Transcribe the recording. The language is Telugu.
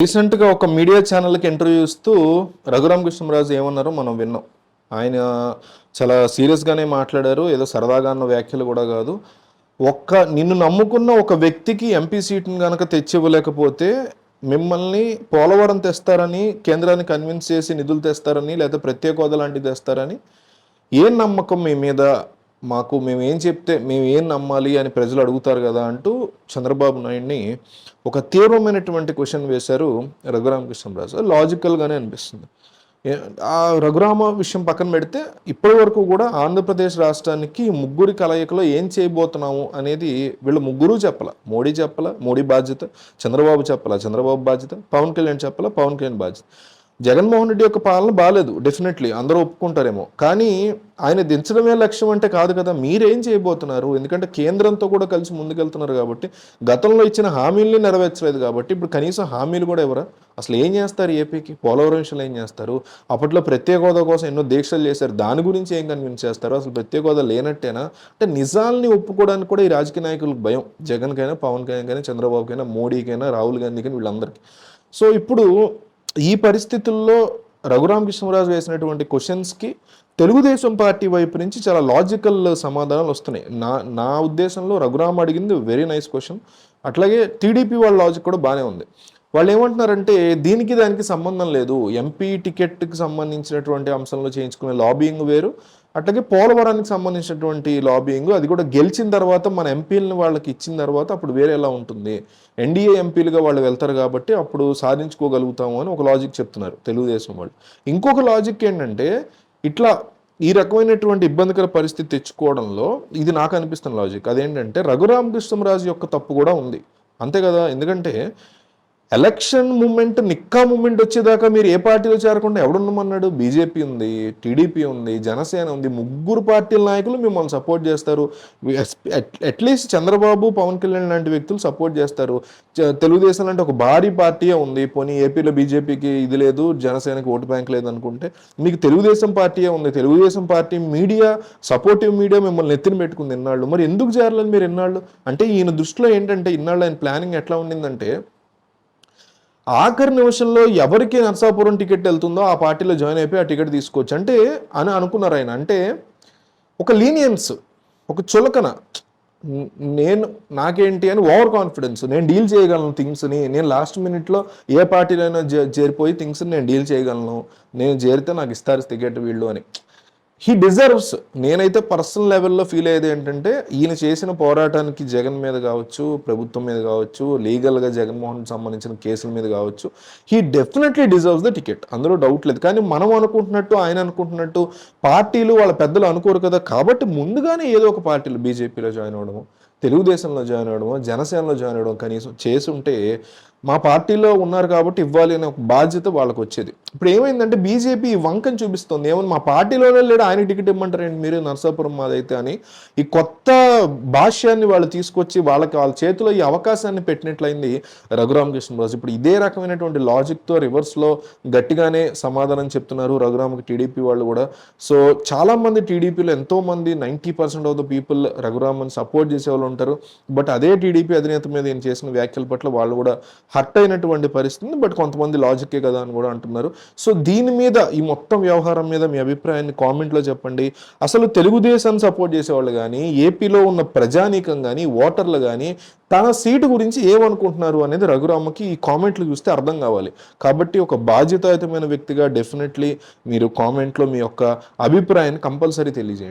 రీసెంట్గా ఒక మీడియా ఛానల్కి ఇంటర్వ్యూ ఇస్తూ రఘురామ కృష్ణరాజు ఏమన్నారో మనం విన్నాం. ఆయన చాలా సీరియస్గానే మాట్లాడారు ఏదో సరదాగా అన్న వ్యాఖ్యలు కూడా కాదు. ఒక్క నిన్ను నమ్ముకున్న ఒక వ్యక్తికి ఎంపీ సీట్ని కనుక తెచ్చివ్వలేకపోతే మిమ్మల్ని పోలవరం తెస్తారని కేంద్రాన్ని కన్విన్స్ చేసి నిధులు తెస్తారని లేదా ప్రత్యేక హోదా లాంటివి తెస్తారని ఏం నమ్మకం మీ మీద మాకు మేము ఏం చెప్తే మేము ఏం నమ్మాలి అని ప్రజలు అడుగుతారు కదా అంటూ చంద్రబాబు నాయుడిని ఒక తీవ్రమైనటువంటి క్వశ్చన్ వేశారు రఘురామకృష్ణరాజు. లాజికల్గానే అనిపిస్తుంది. ఆ రఘురామ విషయం పక్కన పెడితే ఇప్పటి వరకు కూడా ఆంధ్రప్రదేశ్ రాష్ట్రానికి ముగ్గురి కలయికలో ఏం చేయబోతున్నాము అనేది వీళ్ళు ముగ్గురు చెప్పాల. మోడీ చెప్పాల మోడీ బాధ్యత చంద్రబాబు చెప్పాల చంద్రబాబు బాధ్యత పవన్ కళ్యాణ్ చెప్పాల పవన్ కళ్యాణ్ బాధ్యత. జగన్మోహన్ రెడ్డి యొక్క పాలన బాగాలేదు డెఫినెట్లీ అందరూ ఒప్పుకుంటారేమో. కానీ ఆయన దించడమే లక్ష్యం అంటే కాదు కదా మీరేం చేయబోతున్నారు? ఎందుకంటే కేంద్రంతో కూడా కలిసి ముందుకెళ్తున్నారు కాబట్టి గతంలో ఇచ్చిన హామీల్ని నెరవేర్చలేదు కాబట్టి ఇప్పుడు కనీసం హామీలు కూడా ఎవరా అసలు ఏం చేస్తారు ఏపీకి? పోలవరం విషయంలో ఏం చేస్తారు? అప్పట్లో ప్రత్యేక హోదా కోసం ఎన్నో దీక్షలు చేశారు. దాని గురించి ఏం కన్విన్స్ చేస్తారు? అసలు ప్రత్యేక హోదా లేనట్టేనా? అంటే నిజాల్ని ఒప్పుకోవడానికి కూడా ఈ రాజకీయ నాయకులకు భయం. జగన్కైనా పవన్ కళ్యాణ్ కైనా చంద్రబాబుకైనా మోడీకైనా రాహుల్ గాంధీకైనా వీళ్ళందరికీ. సో ఇప్పుడు ఈ పరిస్థితుల్లో రఘురామకృష్ణరాజు వేసినటువంటి క్వశ్చన్స్కి తెలుగుదేశం పార్టీ వైపు నుంచి చాలా లాజికల్ సమాధానాలు వస్తున్నాయి. నా నా ఉద్దేశంలో రఘురామ్ అడిగింది వెరీ నైస్ క్వశ్చన్ అట్లాగే టీడీపీ వాళ్ళ లాజిక్ కూడా బాగానే ఉంది. వాళ్ళు ఏమంటున్నారంటే దీనికి దానికి సంబంధం లేదు. ఎంపీ టికెట్కి సంబంధించినటువంటి అంశంలో చేయించుకునే లాబింగ్ వేరు. అట్లాగే పోలవరానికి సంబంధించినటువంటి లాబింగ్ అది కూడా గెలిచిన తర్వాత మన ఎంపీలను వాళ్ళకి ఇచ్చిన తర్వాత అప్పుడు వేరే ఎలా ఉంటుంది? ఎన్డీఏ ఎంపీలుగా వాళ్ళు వెళ్తారు కాబట్టి అప్పుడు సాధించుకోగలుగుతాము అని ఒక లాజిక్ చెప్తున్నారు తెలుగుదేశం వాళ్ళు. ఇంకొక లాజిక్ ఏంటంటే ఇట్లా ఈ రకమైనటువంటి ఇబ్బందికర పరిస్థితి తెచ్చుకోవడంలో ఇది నాకు అనిపిస్తున్న లాజిక్ అదేంటంటే రఘురామకృష్ణరాజు యొక్క తప్పు కూడా ఉంది. అంతే కదా? ఎందుకంటే ఎలక్షన్ మూమెంట్ నిక్కా మూమెంట్ వచ్చేదాకా మీరు ఏ పార్టీలో చేరకుండా ఎవడున్నామన్నాడు? బీజేపీ ఉంది టీడీపీ ఉంది జనసేన ఉంది. ముగ్గురు పార్టీల నాయకులు మిమ్మల్ని సపోర్ట్ చేస్తారు. అట్లీస్ట్ చంద్రబాబు పవన్ కళ్యాణ్ లాంటి వ్యక్తులు సపోర్ట్ చేస్తారు. తెలుగుదేశం లాంటి ఒక భారీ పార్టీయే ఉంది. పోనీ ఏపీలో బీజేపీకి ఇది లేదు జనసేనకి ఓటు బ్యాంక్ లేదు అనుకుంటే మీకు తెలుగుదేశం పార్టీయే ఉంది. Telugu Desam party media supportive media మిమ్మల్ని ఎత్తిన పెట్టుకుంది ఇన్నాళ్ళు. మరి ఎందుకు చేరాలని మీరు ఇన్నాళ్ళు? అంటే ఈయన దృష్టిలో ఏంటంటే ఇన్నాళ్ళు ఆయన ప్లానింగ్ ఎట్లా ఉండిందంటే ఆఖరి నిమిషంలో ఎవరికి నర్సాపురం టికెట్ వెళ్తుందో ఆ పార్టీలో జాయిన్ అయిపోయి ఆ టికెట్ తీసుకోవచ్చు. అంటే అని అనుకున్నారు ఆయన. అంటే ఒక లీనియన్స్ ఒక చులకన నేను నాకేంటి అని ఓవర్ కాన్ఫిడెన్స్ నేను డీల్ చేయగలను థింగ్స్ని నేను లాస్ట్ మినిట్లో ఏ పార్టీలైనా జే- చేరిపోయి థింగ్స్ని నేను డీల్ చేయగలను నేను చేరితే నాకు ఇస్తారు టికెట్ వీళ్ళు అని. హీ డిజర్వ్స్ నేనైతే పర్సనల్ లెవెల్లో ఫీల్ అయ్యేది ఏంటంటే ఈయన చేసిన పోరాటానికి జగన్ మీద కావచ్చు ప్రభుత్వం మీద కావచ్చు లీగల్గా జగన్మోహన్ సంబంధించిన కేసుల మీద కావచ్చు he definitely deserves the ticket అందులో డౌట్ లేదు. కానీ మనం అనుకుంటున్నట్టు ఆయన అనుకుంటున్నట్టు పార్టీలు వాళ్ళ పెద్దలు అనుకోరు కదా. కాబట్టి ముందుగానే ఏదో ఒక పార్టీలు బీజేపీలో జాయిన్ అవ్వడము తెలుగుదేశంలో జాయిన్ అవ్వడం జనసేనలో జాయిన్ అవ్వడం కనీసం చేస్తుంటే మా పార్టీలో ఉన్నారు కాబట్టి ఇవ్వాలి అనే ఒక బాధ్యత వాళ్ళకి వచ్చేది ఇప్పుడు ఏమైందంటే బీజేపీ ఈ వంకని చూపిస్తుంది. ఏమని మా పార్టీలోనే లేడు ఆయన టికెట్ ఇమ్మంటారండి మీరు నరసాపురం మాదైతే అని ఈ కొత్త భాష్యాన్ని వాళ్ళు తీసుకొచ్చి వాళ్ళకి వాళ్ళ చేతిలో ఈ అవకాశాన్ని పెట్టినట్లయింది రఘురామకృష్ణరాజు. ఇప్పుడు ఇదే రకమైనటువంటి లాజిక్తో రివర్స్లో గట్టిగానే సమాధానం చెప్తున్నారు రఘురామకి టీడీపీ వాళ్ళు కూడా. సో చాలా మంది టీడీపీలో ఎంతో మంది ninety percent of the people Raghuraman support చేసే వాళ్ళు ఉంటారు. బట్ అదే టీడీపీ అధినేత మీద ఏం చేసిన వ్యాఖ్యల పట్ల వాళ్ళు కూడా హర్ట్ అయినటువంటి పరిస్థితి బట్ కొంతమంది లాజిక్కే కదా అని కూడా అంటున్నారు. సో దీని మీద ఈ మొత్తం వ్యవహారం మీద మీ అభిప్రాయాన్ని కామెంట్లో చెప్పండి. అసలు తెలుగుదేశాన్ని సపోర్ట్ చేసేవాళ్ళు కానీ ఏపీలో ఉన్న ప్రజానీకం కానీ ఓటర్లు కానీ తన సీటు గురించి ఏమనుకుంటున్నారు అనేది రఘురామకి ఈ కామెంట్లు చూస్తే అర్థం కావాలి. కాబట్టి ఒక బాధ్యతాయుతమైన వ్యక్తిగా డెఫినెట్లీ మీరు కామెంట్లో మీ యొక్క అభిప్రాయాన్ని కంపల్సరీ తెలియజేయండి.